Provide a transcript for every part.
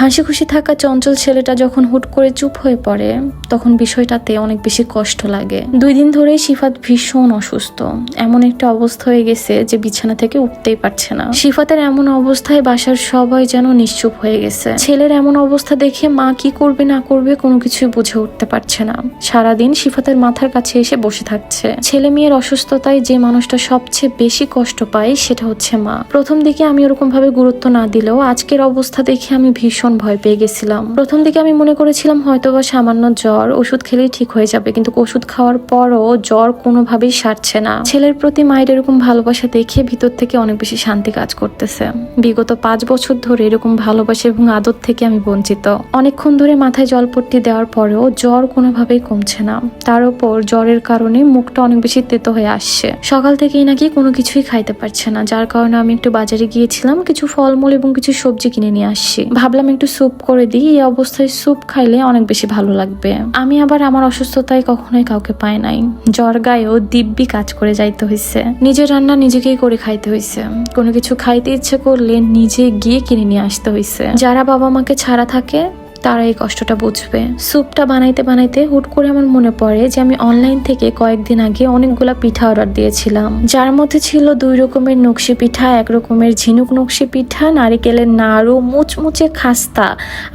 হাসি খুশি থাকা চঞ্চল ছেলেটা যখন হুট করে চুপ হয়ে পড়ে, তখন বিষয়টাতে অনেক বেশি কষ্ট লাগে। দুই দিন ধরেই সিফাত ভীষণ অসুস্থ। এমন একটা অবস্থা হয়ে গেছে যে বিছানা থেকে উঠতেই পারছে না। সিফাতের এমন অবস্থায় বাসার সবাই যেন নিশ্চুপ হয়ে গেছে। ছেলের এমন অবস্থা দেখে মা কি করবে, না করবে কোনো কিছুই বুঝে উঠতে পারছে না। সারাদিন সিফাতের মাথার কাছে এসে বসে থাকছে। ছেলে মেয়ের অসুস্থতায় যে মানুষটা সবচেয়ে বেশি কষ্ট পায়, সেটা হচ্ছে মা। প্রথম দিকে আমি ওরকম ভাবে গুরুত্ব না দিলেও আজকের অবস্থা দেখে আমি ভীষণ ভয় পেয়ে গেছিলাম। প্রথম দিকে আমি মনে করেছিলাম হয়তো বা সামান্য জ্বর, ওষুধ খেলেই ঠিক হয়ে যাবে, কিন্তু ওষুধ খাওয়ার পরও জ্বর কোনোভাবেই সারছে না। ছেলের প্রতি মায়ের এরকম ভালোবাসা দেখে ভিতর থেকে অনেক বেশি শান্তি কাজ করতেছে। বিগত পাঁচ বছর ধরে এরকম ভালোবাসা এবং আদর থেকে আমি বঞ্চিত। অনেকক্ষণ ধরে মাথায় জলপট্টি দেওয়ার পরেও জ্বর কোনোভাবেই কমছে না। তার উপর জ্বরের কারণে মুখটা অনেক বেশি তেতো হয়ে আসছে। সকাল থেকেই নাকি কোনো কিছুই খাইতে পারছে না, যার কারণে আমি একটু বাজারে গিয়েছিলাম, কিছু ফলমূল এবং কিছু সবজি কিনে নিয়ে আসছি। ভাবলাম একটু স্যুপ করে দিই। এই অবস্থায় স্যুপ খাইলে অনেক বেশি ভালো লাগবে। আমি আবার আমার অসুস্থতায় কখনোই কাউকে পাই নাই। জ্বর গায়েও দিব্যি কাজ করে যাইতে হয়েছে নিজের রান্না নিজেকেই করে খাইতে হয়েছে কোনো কিছু খাইতে ইচ্ছে করলে নিজে গিয়ে কিনে নিয়ে আসতে হয়েছে যারা বাবা মাকে ছাড়া থাকে তারা এই কষ্টটা বুঝবে। স্যুপটা বানাইতে বানাইতে হুট করে আমার মনে পড়ে যে আমি অনলাইন থেকে কয়েকদিন আগে অনেকগুলা পিঠা অর্ডার দিয়েছিলাম। যার মধ্যে ছিল দুই রকমের নকশি পিঠা, এক রকমের ঝিনুক নকশি পিঠা, নারিকেলের নাড়ু, মুচমুচে খাস্তা।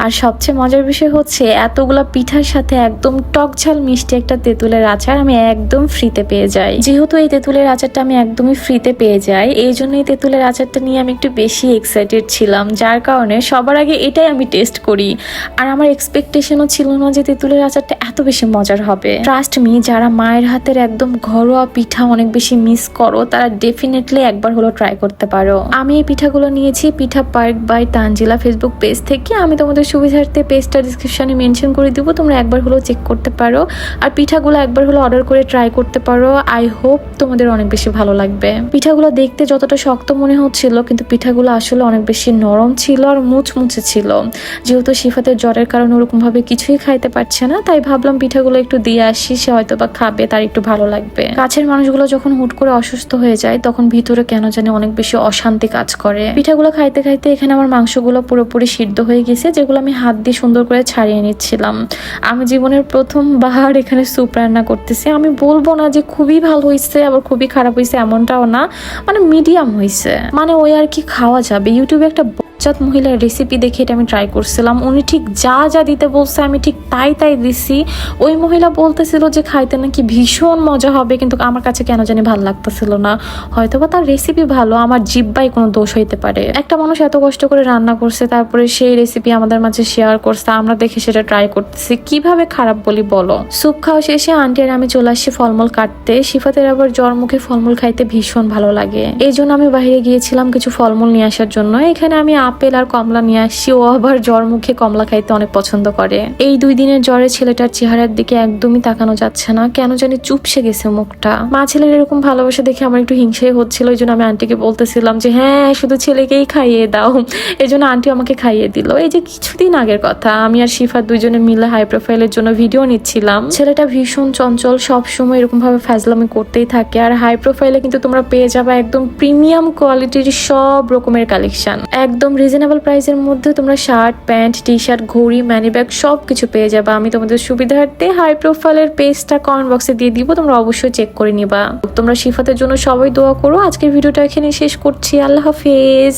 আর সবচেয়ে মজার বিষয় হচ্ছে এতগুলা পিঠার সাথে একদম টক ঝাল মিষ্টি একটা তেঁতুলের আচার আমি একদম ফ্রিতে পেয়ে যাই। যেহেতু এই তেঁতুলের আচারটা আমি একদমই ফ্রিতে পেয়ে যাই, এই জন্য এই তেঁতুলের আচারটা নিয়ে আমি একটু বেশি এক্সাইটেড ছিলাম। যার কারণে সবার আগে এটাই আমি টেস্ট করি। আর আমার এক্সপেকটেশনও ছিল না যে তেঁতুলের আচারটা এত বেশি মজার হবে। ট্রাস্ট মি যারা মায়ের হাতের একদম ঘরোয়া পিঠা অনেক বেশি মিস করো, তারা ডেফিনেটলি একবার হলো ট্রাই করতে পারো। আমি এই পিঠাগুলো নিয়েছি, Pitha park by Tanzila Facebook page থেকে। আমি তোমাদের সুবিধার্থে পেজটা ডিসক্রিপশনে মেনশন করে দিব, তোমরা একবার হলো চেক করতে পারো। আর পিঠাগুলো একবার হলো অর্ডার করে ট্রাই করতে পারো। আই হোপ তোমাদের অনেক বেশি ভালো লাগবে। পিঠাগুলো দেখতে যতটা শক্ত মনে হচ্ছিল, কিন্তু পিঠাগুলো আসলে অনেক বেশি নরম ছিল আর মুচমুচে ছিল। যেহেতু শিফাতের জ্বরের কারণে ওরকমভাবে কিছুই খাইতে পারছে না, তাই ভাবলাম পিঠাগুলো একটু দিয়ে আসি, সে হয়তো বা খাবে, তার একটু ভালো লাগবে। কাছের মানুষগুলো যখন হুট করে অসুস্থ হয়ে যায়, তখন ভিতরে কেন জানি অনেক বেশি অশান্তি কাজ করে। পিঠাগুলো খাইতে খাইতে এখানে আমার মাংসগুলো পুরোপুরি সিদ্ধ হয়ে গেছে, যেগুলো আমি হাত দিয়ে সুন্দর করে ছাড়িয়ে নিচ্ছিলাম। আমি জীবনের প্রথমবার এখানে স্যুপ রান্না করতেছি। আমি বলব না যে খুবই ভালো হয়েছে আবার খুবই খারাপ হয়েছে এমনটাও না মানে মিডিয়াম হয়েছে মানে ওই আর কি খাওয়া যাবে। ইউটিউবে একটা বচ্চাত মহিলার রেসিপি দেখে এটা আমি ট্রাই করছিলাম। উনি ঠিক যা যা দিতে বলছে, আমি ঠিক তাই তাই দিছি। ওই মহিলা বলতেছিল যে খাইতে নাকি ভীষণ মজা হবে, কিন্তু আমার কাছে কেন জানি ভালো লাগতেছিল না। হয়তো বা তার রেসিপি ভালো, আমার জিব্বাই কোনো দোষ হইতে পারে। একটা মানুষ এত কষ্ট করে রান্না করছে, তারপরে সেই রেসিপি আমাদের মাঝে শেয়ার করছে, আমরা দেখে সেটা ট্রাই করতেছি। কীভাবে খারাপ বলি বলো? স্যুপ খাওয়া শেষে আন্টি আর আমি চলে আসছি ফলমূল কাটতে। সিফাতের আবার জ্বর মুখে ফলমূল খাইতে ভীষণ ভালো লাগে। এই জন্য আমি বাইরে গিয়েছিলাম কিছু ফলমূল নিয়ে আসার জন্য। এখানে আমি আপেল আর কমলা নিয়ে আসছি ও আবার জ্বর মুখে কমলা খাইতে অনেক পছন্দ করে। এই দুই দিনের জ্বরে ছেলেটার চেহারার দিকে একদমই তাকানো যাচ্ছে না। কেন জানি চুপসে গেছে মুখটা। মা ছেলের এরকম ভালোবাসা দেখে আমার একটু হিংসাই হচ্ছিল, ওই জন্য আমি আন্টিকে বলতেছিলাম যে হ্যাঁ শুধু ছেলেকেই খাইয়ে দাও। এই জন্য আন্টি আমাকে খাইয়ে দিল। এই যে কিছুদিন আগের কথা, আমি আর শিফা দুজনে মিলে হাই প্রোফাইলের জন্য ভিডিও নিচ্ছিলাম। ছেলেটা ভীষণ চঞ্চল সব সময় এরকম ভাবে ফাজলামি করতেই থাকে। আর হাই প্রোফাইলে কিন্তু তোমরা পেয়ে যাবে একদম প্রিমিয়াম কোয়ালিটির সব রকমের কালেকশন একদম রিজনেবল প্রাইসের মধ্যে তোমরা শার্ট প্যান্ট টি শার্ট ঘড়ি ম্যানি ব্যাগ সব কিছু পেয়ে যাবে। আমি তোমাদের সুবিধার্থে হাই প্রোফাইলের পেজটা কমেন্ট বক্সে দিয়ে দিব, তোমরা অবশ্যই চেক করে নিবা। তোমরা শিফাতের জন্য সবাই দোয়া করো। আজকের ভিডিওটা এখানে শেষ করছি। আল্লাহ হাফেজ।